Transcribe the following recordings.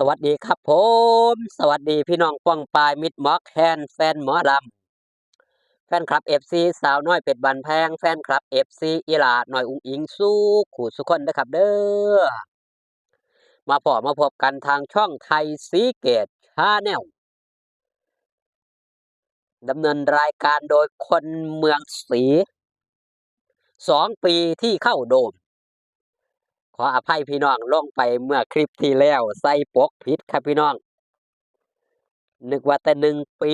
สวัสดีครับผม สวัสดีพี่น้องป้องปายมิดมอกแคนแฟนหมอลำแฟนคลับเอฟซีสาวน้อยเป็ดบันแพงแฟนคลับเอฟซีอีหลาหน่อยอุ้งอิงสู้ขู่สุคนนะครับเด้อมาพอมาพบกันทางช่องไทยสีเกตชาแนลดำเนินรายการโดยคนเมืองสีสองปีที่เข้าโดม ขออภัยพี่น้องลงไปเมื่อคลิปที่แล้วใส่ปกผิดครับพี่น้อง นึกว่าแต่หนึ่งปี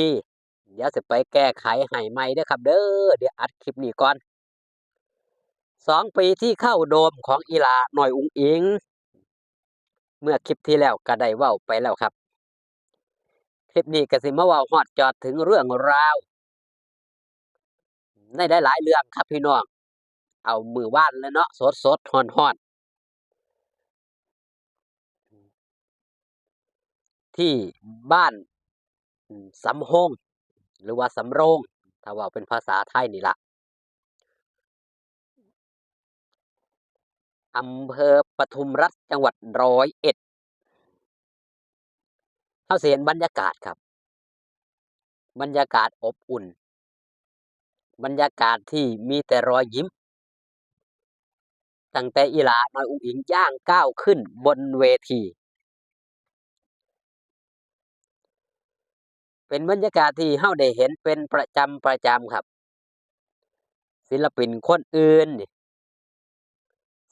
เดี๋ยวจะไปแก้ไขให้ใหม่ด้ครับ เด้อเดี๋ยวอัดคลิปนี้ก่อนสองปีที่เข้าโดมของอีหลาหน่อยอุงอิง เมื่อคลิปที่แล้วก็ได้ว้าไปแล้วครับ คลิปนี้กสิมาว้าฮอดจอดถึงเรื่องราวในได้หลายเรื่องครับพี่น้อง เอามือว่านแล้วเนาะสดสดๆฮ้อนฮ้อน ที่บ้านสำโฮงหรือว่าสำโรงถ้าว่าเป็นภาษาไทยนี่ละอำเภอปทุมรัฐจังหวัดร้อยเอ็ดเขาเสียนบรรยากาศครับ บรรยากาศอบอุ่น บรรยากาศที่มีแต่รอยยิ้ม ตั้งแต่อีหลาน้อยอุ๋งอิงย่างก้าวขึ้นบนเวที เป็นบรรยากาศที่เฮาได้เห็นเป็นประจำประจำครับ ศิลปินคนอื่นนี่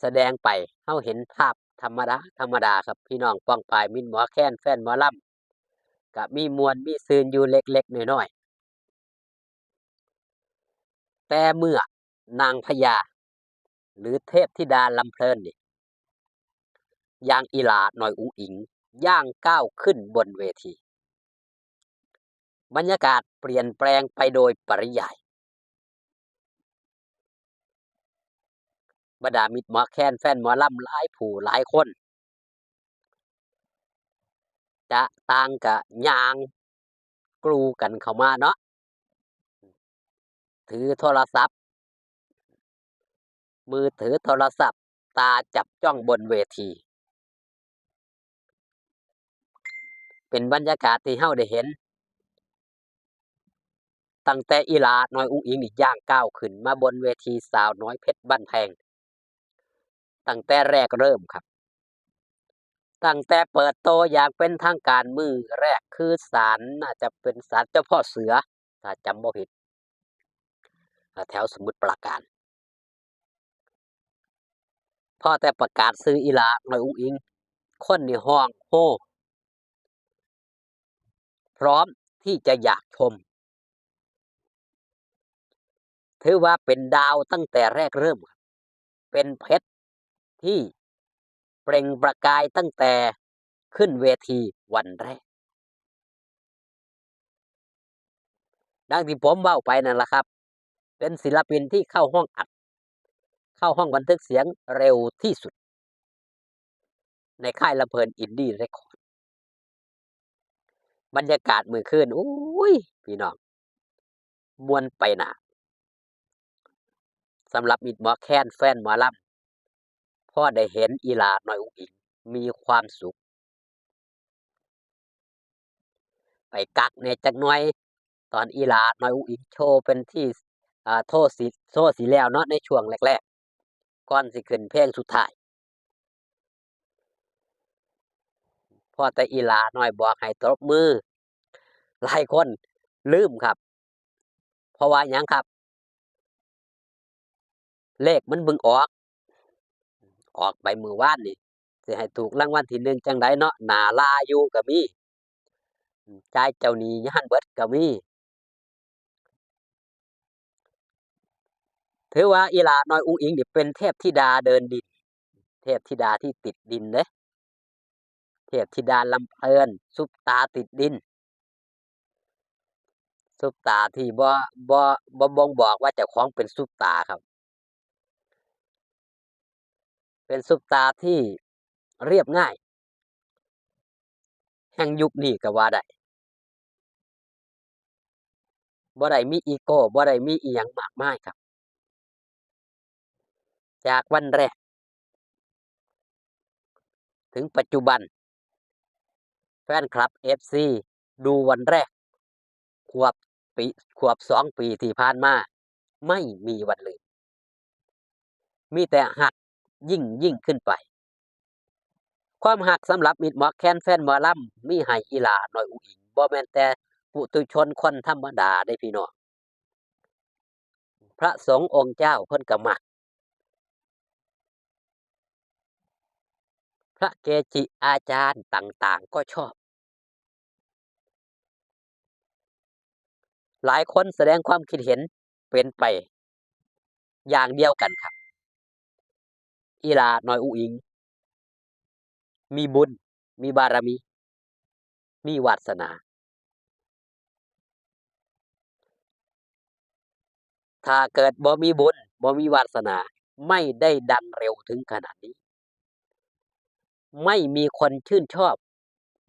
แสดงไปเฮาเห็นภาพธรรมดาธรรมดาครับ พี่น้องป้องปายมินหมอแค้นแฟนหมอลำก็มีมวลมีซืนอยู่เล็กๆน้อยๆแต่เมื่อนางพญาหรือเทพธิดาลำเพลินนี่ย่างอีลาหน่อยอุ๋งอิง ย่างก้าวขึ้นบนเวที บรรยากาศเปลี่ยนแปลงไปโดยปริยายบรรดามิตรหมอแคนแฟนหมอลำหลายผู้หลายคน จะต่างกะยางกรูกันเข้ามาเนาะถือโทรศัพท์ มือถือโทรศัพท์ ตาจับจ้องบนเวที เป็นบรรยากาศที่เฮาได้เห็น ตั้งแต่อีลาน้อยอุ้งอิงนี่ย่างก้าวขึ้น มาบนเวทีสาวน้อยเพชรบ้านแพง ตั้งแต่แรกเริ่มครับ ตั้งแต่เปิดโตอย่างเป็นทางการมือแรกคือศาลน่าจะเป็นศาลเจ้าพ่อเสือ ถ้าจำบ่ผิด แถวสมุทรปราการพ่อแต่ประกาศซื้ออีลาน้อยอุ้งอิง คนนี่ห้องโฮพร้อมที่จะอยากชม ถือว่าเป็นดาวตั้งแต่แรกเริ่มครับเป็นเพชรที่เปล่งประกายตั้งแต่ขึ้นเวทีวันแรกดังที่ผมเว้าไปนั่นแหละครับ เป็นศิลปินที่เข้าห้องอัด เข้าห้องบันทึกเสียงเร็วที่สุด ในค่ายลำเพลินอินดี้เรคคอร์ดบรรยากาศมือคืนโอ้ย พี่น้องมวนไปหนา สำหรับมิดหมอแค้นแฟนหมอลำพ่อได้เห็นอีลาหน่อยอุ๋งอิงมีความสุข ไปกักในจักหน่อย ตอนอีลาหน่อยอุ๋งอิงโชว์เป็นที่อ่าโทษสิโทษสิแล้วเนาะในช่วงแรกๆก่อนสิขึ้นเพลงสุดท้ายพ่อแต่อีลาหน้อยบอกให้ตบมือหลายคนลืมครับ เพราะว่ายังครับ เลขมันบึงออก ออกไปมือวานนี่สิให้ถูกรางวัลที่หนึ่งจังไดเนาะหนาลาอยู่ก็มีอืมจ่ายเจ้าหนี้ยานเบิดก็มีถือว่าอีลาน้อยอุ๋งอิงนี่เป็นเทพธิดาเดินดิน เทพธิดาที่ติดดินเด้เทพธิดาลำเพลินซุปตาติดดิน ซุปตาที่บ่บ่บ่บ่งบอกว่าเจ้าของเป็นซุปตาครับ เป็นซุปตาที่เรียบง่าย แห่งยุคนี้ก็ว่าได้บ่ได้มีอีโก้บ่ได้มีอิหยังมากมายครับ จากวันแรก ถึงปัจจุบัน แฟนคลับ FC ดูวันแรก ขวบปีขวบสองปีที่ผ่านมา ไม่มีวันลืมมีแต่หัก ยิ่งยิ่งขึ้นไป ความหักสำหรับมิดหมอแคนแฟนหมอลำมีให้อีหลาหน้อยอุอิงบ่แม่นแต่ปุตุชนคนธรรมดาได้พี่น้องพระสงฆ์องค์เจ้าเพิ่นกมัก พระเกจิอาจารย์ต่างๆ ก็ชอบ หลายคนแสดงความคิดเห็นเป็นไป อย่างเดียวกันครับ อีลาน้อยอุอิง มีบุญ มีบารมี มีวาสนา ถ้าเกิดบ่มีบุญบ่มีวาสนา ไม่ได้ดังเร็วถึงขนาดนี้ ไม่มีคนชื่นชอบ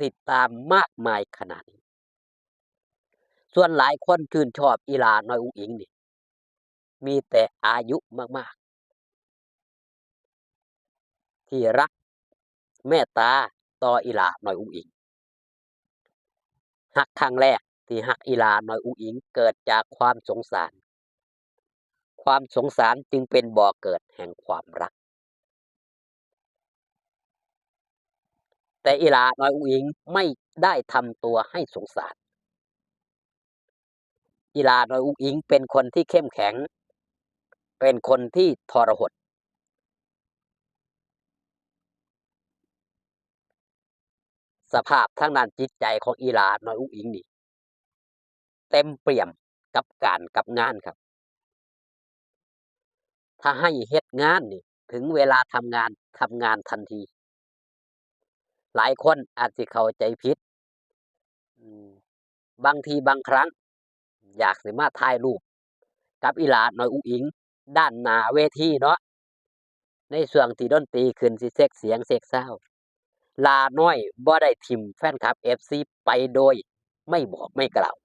ติดตามมากมายขนาดนี้ ส่วนหลายคนชื่นชอบอีลาน้อยอุอิงนี่ มีแต่อายุมาก ที่รักเมตตาต่ออีลาหน้อยอุ๋งอิงฮักครั้งแรกที่ฮักอีลาหน้อยอุ๋งอิงเกิดจากความสงสาร ความสงสารจึงเป็นบ่อเกิดแห่งความรัก แต่อีลาน้อยอุ๋งอิงไม่ได้ทำตัวให้สงสารอีลาน้อยอุ๋งอิงเป็นคนที่เข้มแข็ง เป็นคนที่ทรหด สภาพทางด้านจิตใจของอีลาน้อยอุ๋งอิงนี่ เต็มเปี่ยมกับการกับงานครับ ถ้าให้เฮ็ดงานนี่ ถึงเวลาทำงานทำงานทันที หลายคนอาจสิเข้าใจผิดบางทีบางครั้ง อยากสิมาถ่ายรูป กับอีลาน้อยอุ๋งอิง ด้านหน้าเวทีเนาะในช่วงที่ดนตรีขึ้นสิเซ็กเสียงเซ็กซาวด์ห ลาน้อยบ่ได้ถิ้มแฟนคลับ FC ไปโดย ไม่บอกไม่กล่าว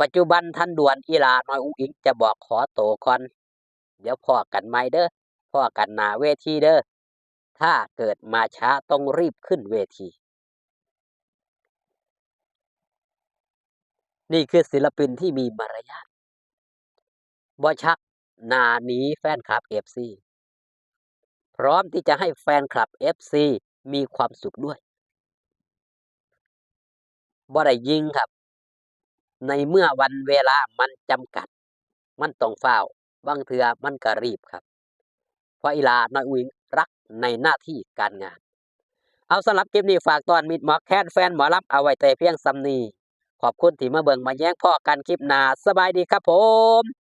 ปัจจุบันทันด่วนอีลาน้อยอุ๋งอิงจะบอกขอโตวก่อน เดี๋ยวพ้อกันใหม่เด้อพ้อกันหนาเวทีเด้อถ้าเกิดมาช้าต้องรีบขึ้นเวที นี่คือศิลปินที่มีมารยาทบ่ชัก นาหนีแฟนคลับ FC พร้อมที่จะให้แฟนคลับ FC มีความสุขด้วยบ่ได้ยิงครับ ในเมื่อวันเวลามันจำกัด มันต้องฟ้าบางเทื่อมันก็รีบครับ เพราะอีลาน้อยอุ๋งอิงรักในหน้าที่การงาน เอาสำหรับคลิปนี้ฝากตอนมิดหมอแคนแฟนหมอลำเอาไว้แต่เพียงสำนีขอบคุณที่มาเบิ่งมาแย้งพ่อกันคลิปหนาสบายดีครับผม